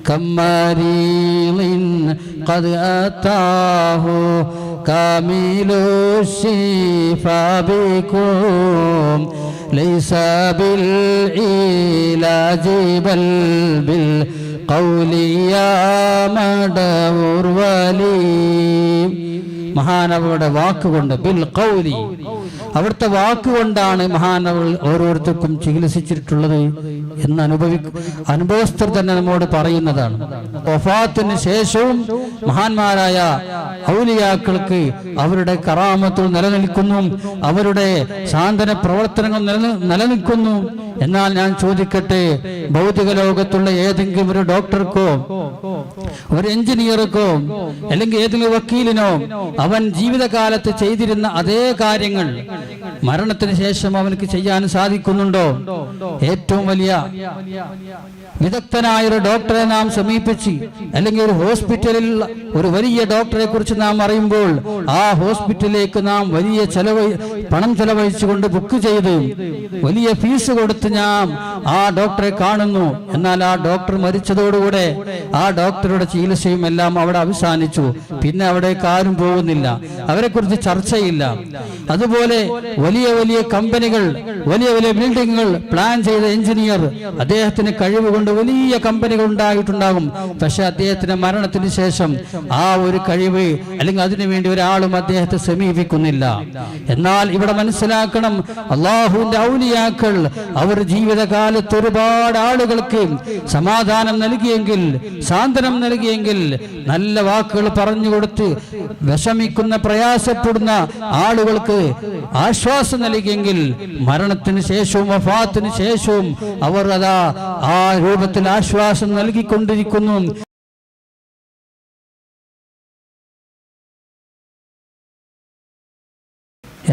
كم مريض قد أتاه كامل الشفاء بكم ليس بالعلاج بل بالقول يا مدور ولي മഹാനവരുടെ വാക്കുകൊണ്ട് ബിൽ കൗലി അവിടുത്തെ വാക്കുകൊണ്ടാണ് മഹാനവൾ ഓരോരുത്തർക്കും ചികിത്സിച്ചിട്ടുള്ളത് എന്ന് അനുഭവി അനുഭവസ്ഥർ തന്നെ നമ്മോട് പറയുന്നതാണ്. വഫാത്തിന് ശേഷവും മഹാന്മാരായ ഔലിയാക്കൾക്ക് അവരുടെ കറാമത്തുകൾ നിലനിൽക്കുന്നു. അവരുടെ സാന്ത്വന പ്രവർത്തനങ്ങൾ നിലനിൽക്കുന്നു. എന്നാൽ ഞാൻ ചോദിക്കട്ടെ ഭൗതിക ലോകത്തുള്ള ഏതെങ്കിലും ഒരു ഡോക്ടർക്കോ ഒരു എഞ്ചിനീയർക്കോ അല്ലെങ്കിൽ ഏതെങ്കിലും വക്കീലിനോ അവൻ ജീവിതകാലത്ത് ചെയ്തിരുന്ന അതേ കാര്യങ്ങൾ മരണത്തിന് ശേഷം അവനക്ക് ചെയ്യാൻ സാധിക്കുന്നുണ്ടോ? ഏറ്റവും വലിയ വിദഗ്ധനായ ഒരു ഡോക്ടറെ നാം സമീപിച്ച് അല്ലെങ്കിൽ ഒരു ഹോസ്പിറ്റലിൽ ഒരു വലിയ ഡോക്ടറെ കുറിച്ച് നാം അറിയുമ്പോൾ ആ ഹോസ്പിറ്റലിലേക്ക് നാം വലിയ ചെലവ് പണം ചെലവഴിച്ചുകൊണ്ട് ബുക്ക് ചെയ്ത് വലിയ ഫീസ് കൊടുത്ത് ഞാൻ ആ ഡോക്ടറെ കാണുന്നു. എന്നാൽ ആ ഡോക്ടർ മരിച്ചതോടുകൂടെ ആ ഡോക്ടറുടെ ചികിത്സയും എല്ലാം അവിടെ അവസാനിച്ചു. പിന്നെ അവിടേക്ക് ആരും പോകുന്നില്ല. അവരെ കുറിച്ച് ചർച്ചയില്ല. അതുപോലെ വലിയ വലിയ കമ്പനികൾ വലിയ വലിയ ബിൽഡിങ്ങുകൾ പ്ലാൻ ചെയ്ത എഞ്ചിനീയർ അദ്ദേഹത്തിന് കഴിവ് കൊണ്ട് വലിയ കമ്പനികൾ ഉണ്ടായിട്ടുണ്ടാകും. പക്ഷെ അദ്ദേഹത്തിന്റെ മരണത്തിന് ശേഷം ആ ഒരു കഴിവ് അല്ലെങ്കിൽ അതിനു വേണ്ടി ഒരാളും അദ്ദേഹത്തെ സമീപിക്കുന്നില്ല. എന്നാൽ ഇവിടെ മനസ്സിലാക്കണം അള്ളാഹുവിന്റെ ഔലിയാക്കൾ അവർ ജീവിതകാലത്ത് ഒരുപാട് ആളുകൾക്ക് സമാധാനം നൽകിയെങ്കിൽ സാന്ത്വനം നൽകിയെങ്കിൽ നല്ല വാക്കുകൾ പറഞ്ഞു കൊടുത്ത് വിഷമിക്കുന്ന പ്രയാസപ്പെടുന്ന ആളുകൾക്ക് ആശ്വാസം നൽകിയെങ്കിൽ മരണത്തിന് ശേഷവും വഫാത്തിന് ശേഷവും അവർ അതാ ആ രൂപത്തിൽ ആശ്വാസം നൽകിക്കൊണ്ടിരിക്കുന്നു.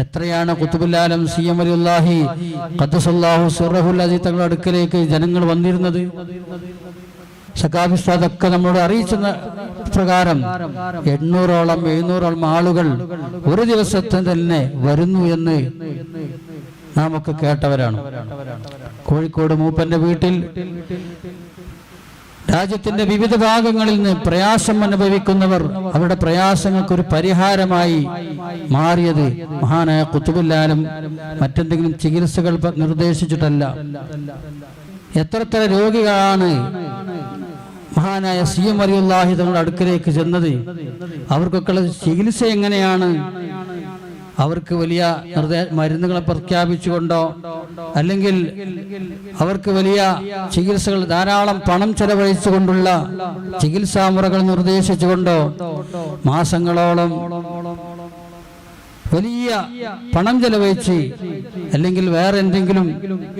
എത്രയാണ് കുത്തുബുല്ലാലം സി എം അലിഹി ഖദ്ദസല്ലാഹു അസീസ് തങ്ങളുടെ അടുക്കലേക്ക് ജനങ്ങൾ വന്നിരുന്നത്? സഖാബിസ്താദൊക്കെ നമ്മളോട് അറിയിച്ച പ്രകാരം എണ്ണൂറോളം എഴുന്നൂറോളം ആളുകൾ ഒരു ദിവസത്തെ തന്നെ വരുന്നു എന്ന് നാം ഒക്കെ കേട്ടവരാണ്. കോഴിക്കോട് മൂപ്പന്റെ വീട്ടിൽ രാജ്യത്തിന്റെ വിവിധ ഭാഗങ്ങളിൽ നിന്ന് പ്രയാസം അനുഭവിക്കുന്നവർ അവരുടെ പ്രയാസങ്ങൾക്ക് ഒരു പരിഹാരമായി മാറിയത് മഹാനായ കുത്തുബുല്ലാലും മറ്റെന്തെങ്കിലും ചികിത്സകൾ നിർദ്ദേശിച്ചിട്ടല്ല. എത്രത്ര രോഗികളാണ് മഹാനായ സി എം അലിയുല്ലാഹി തങ്ങളുടെ അടുക്കലേക്ക് ചെന്നത്. അവർക്കൊക്കെ ചികിത്സ എങ്ങനെയാണ്? അവർക്ക് വലിയ മരുന്നുകളെ പ്രഖ്യാപിച്ചുകൊണ്ടോ അല്ലെങ്കിൽ അവർക്ക് വലിയ ചികിത്സകൾ ധാരാളം പണം ചെലവഴിച്ചുകൊണ്ടുള്ള ചികിത്സാ മുറകൾ നിർദ്ദേശിച്ചുകൊണ്ടോ മാസങ്ങളോളം വലിയ പണം ചെലവഴിച്ച് അല്ലെങ്കിൽ വേറെ എന്തെങ്കിലും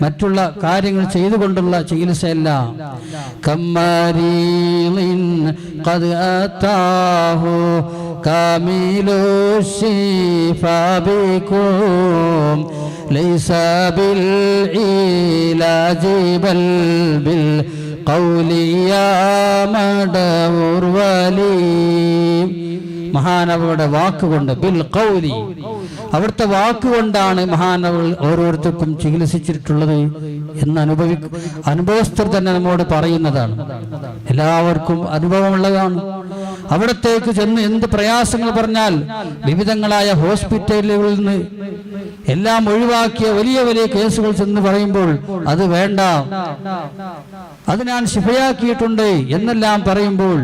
മറ്റുള്ള കാര്യങ്ങൾ ചെയ്തുകൊണ്ടുള്ള ചികിത്സയല്ല. കമ്മാരീ كامل الشفاء بكم ليس بالعلاج بل بالقول يا مدور ولي മഹാനവരുടെ വാക്കുകൊണ്ട് ബിൽ കൗലി അവിടുത്തെ വാക്കുകൊണ്ടാണ് മഹാനവൾ ഓരോരുത്തർക്കും ചികിത്സിച്ചിട്ടുള്ളത് എന്ന് അനുഭവി അനുഭവസ്ഥർ തന്നെ നമ്മോട് പറയുന്നതാണ് എല്ലാവർക്കും അനുഭവമുള്ളതാണ് അവിടത്തേക്ക് ചെന്ന് എന്ത് പ്രയാസങ്ങൾ പറഞ്ഞാൽ വിവിധങ്ങളായ ഹോസ്പിറ്റലുകളിൽ നിന്ന് എല്ലാം ഒഴിവാക്കിയ വലിയ വലിയ കേസുകൾ ചെന്ന് പറയുമ്പോൾ അത് വേണ്ട. അത് ഞാൻ ശിഫയാക്കിയിട്ടുണ്ട് എന്നെല്ലാം പറയുമ്പോൾ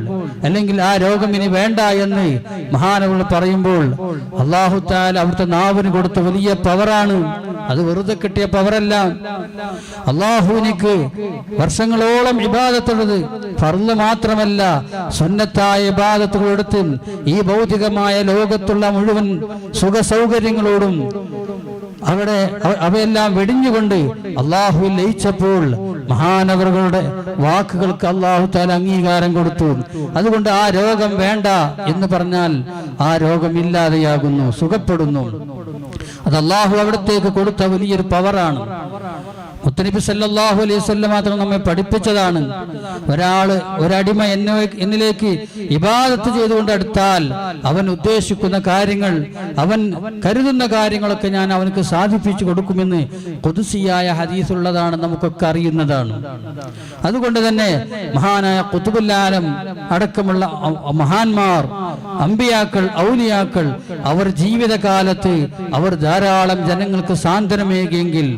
അല്ലെങ്കിൽ ആ രോഗം ഇനി വേണ്ട എന്ന് മഹാനവൾ പറയുമ്പോൾ അള്ളാഹുത്താൽ അവിടുത്തെ നാവിന് കൊടുത്ത വലിയ പവറാണ് അത് വെറുതെ കിട്ടിയ പവറല്ല അള്ളാഹുവിനിക്ക് വർഷങ്ങളോളം ഇബാദത്തുള്ളത്. ഫർൾ മാത്രമല്ല സ്വന്നത്തായ ഇബാദത്തുകളെടുത്തും ഈ ഭൗതികമായ ലോകത്തുള്ള മുഴുവൻ സുഖ സൗകര്യങ്ങളോടും അവിടെ അവയെല്ലാം വെടിഞ്ഞുകൊണ്ട് അള്ളാഹു ലയിച്ചപ്പോൾ മഹാനവറുകളുടെ വാക്കുകൾക്ക് അള്ളാഹു താല അംഗീകാരം കൊടുത്തു. അതുകൊണ്ട് ആ രോഗം വേണ്ട എന്ന് പറഞ്ഞാൽ ആ രോഗം ഇല്ലാതെയാകുന്നു സുഖപ്പെടുന്നു. അത് അള്ളാഹു അവിടത്തേക്ക് കൊടുത്ത വലിയൊരു പവറാണ്. മുത്തനബി സല്ലാഹു അലൈഹി മാത്രം നമ്മെ പഠിപ്പിച്ചതാണ്. ഒരാൾ ഒരടിമ എന്നെ എന്നിലേക്ക് ഇബാദത്ത് ചെയ്തുകൊണ്ട് അടുത്താൽ അവൻ ഉദ്ദേശിക്കുന്ന കാര്യങ്ങൾ അവൻ കരുതുന്ന കാര്യങ്ങളൊക്കെ ഞാൻ അവനക്ക് സാധിപ്പിച്ചു കൊടുക്കുമെന്ന് കൊതുസിയായ ഹദീസുള്ളതാണ് നമുക്കൊക്കെ അറിയുന്നതാണ്. അതുകൊണ്ട് തന്നെ മഹാനായ കുത്തുബുല്ലാലം അടക്കമുള്ള മഹാന്മാർ അമ്പിയാക്കൾ ഔലിയാക്കൾ അവർ ജീവിതകാലത്ത് അവർ ധാരാളം ജനങ്ങൾക്ക് സാന്ത്വനമേകിയെങ്കിൽ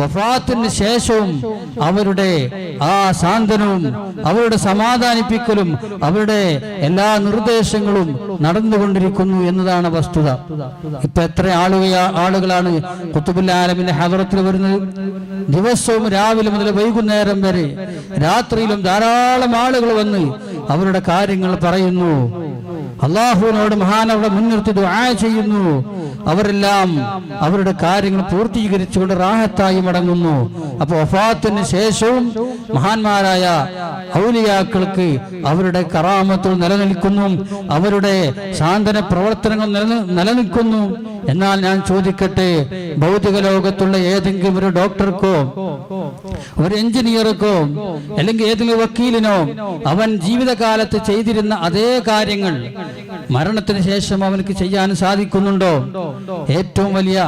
വഫാത്തിന് ശേഷവും അവരുടെ ആ സാന്ത്വനവും അവരുടെ സമാധാനിപ്പിക്കലും അവരുടെ എല്ലാ നിർദ്ദേശങ്ങളും നടന്നുകൊണ്ടിരിക്കുന്നു എന്നതാണ് വസ്തുത. ഇപ്പൊ എത്ര ആളുക ആളുകളാണ് കുത്തുബുൽ ആലമിന്റെ ഹദറത്തിൽ വരുന്നത്? ദിവസവും രാവിലെ മുതൽ വൈകുന്നേരം വരെ രാത്രിയിലും ധാരാളം ആളുകൾ വന്ന് അവരുടെ കാര്യങ്ങൾ പറയുന്നു. അള്ളാഹുവിനോട് മഹാനവിടെ മുൻനിർത്തി ദുആ ചെയ്യുന്നു. അവരെല്ലാം അവരുടെ കാര്യങ്ങൾ പൂർത്തീകരിച്ചുകൊണ്ട് റാഹത്തായി മടങ്ങുന്നു. അപ്പൊ വഫാത്തിന് ശേഷവും മഹാന്മാരായ ഔലിയാക്കൾക്ക് അവരുടെ കറാമത്തുകൾ നിലനിൽക്കുന്നു അവരുടെ സാന്ത്വന പ്രവർത്തനങ്ങൾ നിലനി- നിലനിൽക്കുന്നു. എന്നാൽ ഞാൻ ചോദിക്കട്ടെ ഭൗതിക ലോകത്തുള്ള ഏതെങ്കിലും ഒരു ഡോക്ടർക്കോ ഒരു എഞ്ചിനീയർക്കോ അല്ലെങ്കിൽ ഏതെങ്കിലും വക്കീലിനോ അവൻ ജീവിതകാലത്ത് ചെയ്തിരുന്ന അതേ കാര്യങ്ങൾ മരണത്തിന് ശേഷം അവനക്ക് ചെയ്യാൻ സാധിക്കുന്നുണ്ടോ? ഏറ്റവും വലിയ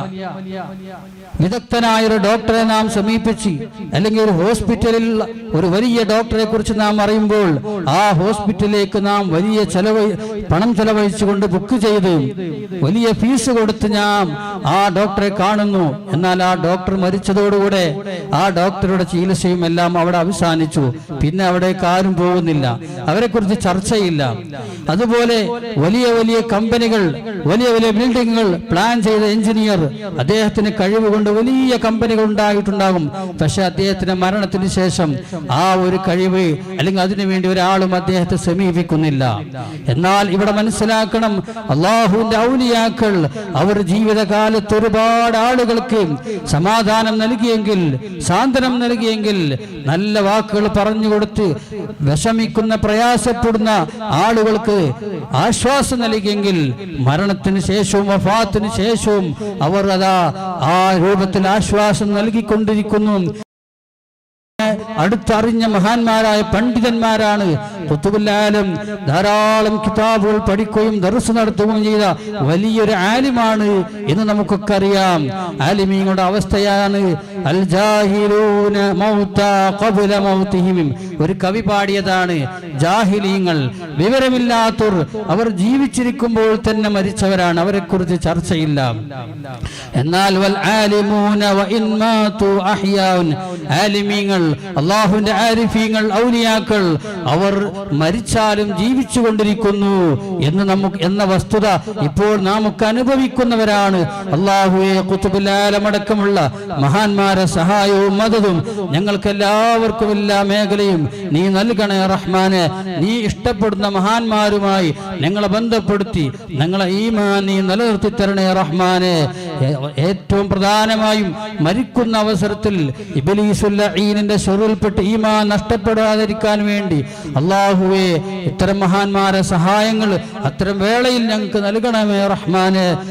വിദഗ്ധനായ ഒരു ഡോക്ടറെ നാം സമീപിച്ച് അല്ലെങ്കിൽ ഒരു ഹോസ്പിറ്റലിൽ ഒരു വലിയ ഡോക്ടറെ കുറിച്ച് നാം അറിയുമ്പോൾ ആ ഹോസ്പിറ്റലിലേക്ക് നാം വലിയ ചെലവ് പണം ചെലവഴിച്ചുകൊണ്ട് ബുക്ക് ചെയ്ത് വലിയ ഫീസ് കൊടുത്ത് ഞാൻ ആ ഡോക്ടറെ കാണുന്നു. എന്നാൽ ആ ഡോക്ടർ മരിച്ചതോടുകൂടെ ആ ഡോക്ടറുടെ ചികിത്സയും എല്ലാം അവിടെ അവസാനിച്ചു. പിന്നെ അവിടേക്ക് ആരും പോകുന്നില്ല. അവരെ കുറിച്ച് ചർച്ചയില്ല. അതുപോലെ വലിയ വലിയ കമ്പനികൾ വലിയ വലിയ ബിൽഡിങ്ങുകൾ പ്ലാൻ ചെയ്ത എഞ്ചിനീയർ അദ്ദേഹത്തിന് കഴിവ് കൊണ്ട് വലിയ കമ്പനികൾ ഉണ്ടായിട്ടുണ്ടാകും. പക്ഷെ അദ്ദേഹത്തിന്റെ മരണത്തിന് ശേഷം ആ ഒരു കഴിവ് അല്ലെങ്കിൽ അതിനുവേണ്ടി ഒരാളും അദ്ദേഹത്തെ സമീപിക്കുന്നില്ല. എന്നാൽ ഇവിടെ മനസ്സിലാക്കണം അള്ളാഹുവിന്റെ ഔലിയാക്കൾ അവർ ജീവിതകാലത്ത് ഒരുപാട് ആളുകൾക്ക് സമാധാനം നൽകിയെങ്കിൽ സാന്ത്വനം നൽകിയെങ്കിൽ നല്ല വാക്കുകൾ പറഞ്ഞു കൊടുത്ത് വിഷമിക്കുന്ന പ്രയാസപ്പെടുന്ന ആളുകൾക്ക് ആശ്വാസം നൽകിയെങ്കിൽ മരണത്തിന് ശേഷവും വഫാത്തിന് ശേഷവും അവർ അതാ ആ രൂപത്തിൽ ആശ്വാസം നൽകിക്കൊണ്ടിരിക്കുന്നു. അടുത്തറിഞ്ഞ മഹാന്മാരായ പണ്ഡിതന്മാരാണ് കുത്തുബുല്ലാലും ധാരാളം കിതാബുകൾ പഠിക്കുകയും ദർസ് നടത്തുകയും ചെയ്ത വലിയൊരു ആലിമാണ് എന്ന് നമുക്കൊക്കെ അറിയാം. ആലിമീങ്ങളുടെ അവസ്ഥയാണ് ഖബ്ല മൗതിഹിം ഒരു കവി പാടിയതാണ് ജാഹിലീങ്ങൾ വിവരമില്ലാത്തവർ അവർ ജീവിച്ചിരിക്കുമ്പോൾ തന്നെ മരിച്ചവരാണ് അവരെ കുറിച്ച് ചർച്ചയില്ല. എന്നാൽ വൽ ആലിമൂന വ ആലിമീങ്ങൾ അള്ളാഹുവിന്റെ ആരിഫീങ്ങൾ ഔലിയാക്കൾ അവർ മരിച്ചാലും ജീവിച്ചു കൊണ്ടിരിക്കുന്നു എന്ന് നമുക്ക് എന്ന വസ്തുത ഇപ്പോൾ നമുക്ക് അനുഭവിക്കുന്നവരാണ്. അള്ളാഹുയെ കുത്തുബുലാലമടക്കമുള്ള മഹാന്മാരെ സഹായവും മതതും ഞങ്ങൾക്ക് എല്ലാവർക്കും എല്ലാ മേഖലയും നീ നൽകണേ റഹ്മാനെ. നീ ഇഷ്ടപ്പെടുന്ന മഹാന്മാരുമായി ഞങ്ങളെ ബന്ധപ്പെടുത്തി ഞങ്ങളെ ഈമാൻ നീ നിലനിർത്തി തരണേ റഹ്മാനെ. ഏറ്റവും പ്രധാനമായും മരിക്കുന്ന അവസരത്തിൽ ഇബലീസുല്ലീനിന്റെ ഈനിന്റെ ഈമാ നഷ്ടപ്പെടാതിരിക്കാൻ വേണ്ടി അള്ളാഹുവെ ഇത്തരം മഹാന്മാരെ സഹായങ്ങൾ അത്തരം വേളയിൽ ഞങ്ങൾക്ക് നൽകണമേ റഹ്മാനെ.